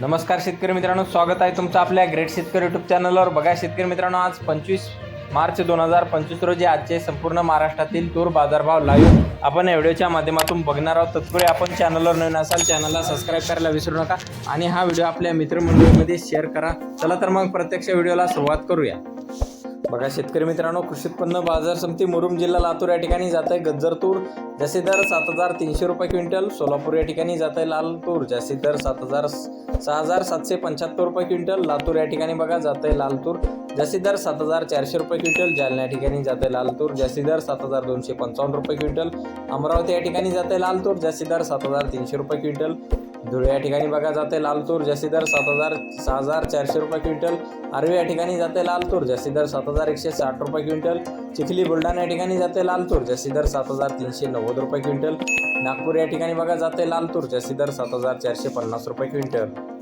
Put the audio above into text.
नमस्कार शेतकरी मित्रांनो स्वागत आहे तुमचं आपल्या ग्रेट शेतकरी युट्यूब चॅनलवर बघा शेतकरी मित्रांनो आज पंचवीस मार्च दोन हजार पंचवीस रोजी आजचे संपूर्ण महाराष्ट्रातील तूर बाजारभाव लाईव्ह आपण या व्हिडिओच्या माध्यमातून बघणार आहोत. तत्पूर्वी आपण चॅनलवर नवीन असाल चॅनलला सबस्क्राईब करायला विसरू नका आणि हा व्हिडिओ आपल्या मित्रमंडळीमध्ये शेअर करा. चला तर मग प्रत्यक्ष व्हिडिओला सुरुवात करूया. बघा शेतकरी मित्रांनो कृषी उत्पन्न बाजार समिती मुरुम जिल्हा लातूर या ठिकाणी जात आहे. गज्जर तूर जास्तीत दर सात हजार तीनशे रुपये क्विंटल. सोलापूर या ठिकाणी जात आहे लाल तूर जास्तीत दर सात हजार सहा हजार सातशे पंच्याहत्तर रुपये क्विंटल. लातूर या ठिकाणी बघा जात आहे लाल तूर जास्तीत दर सात हजार चारशे रुपये क्विंटल. जालना या ठिकाणी जात आहे लाल तूर जास्तीत दर सात हजार दोनशे पंचावन्न रुपये क्विंटल. अमरावती या ठिकाणी जात आहे लाल तूर जास्तीत दर सात हजार तीनशे रुपये क्विंटल. धुळे या ठिकाणी बघा जाते लाल तूर दर सात हजार सहा हजार चारशे रुपये क्विंटल. आर्वी या ठिकाणी जाते लाल तूर दर सात हजार एकशे साठ रुपये क्विंटल. चिखली बुलढाणा या ठिकाणी जाते लाल तूर दर सात हजार तीनशे नव्वद रुपये क्विंटल. नागपूर या ठिकाणी बघा जाते लाल तूर दर सात हजार चारशे पन्नास रुपये क्विंटल.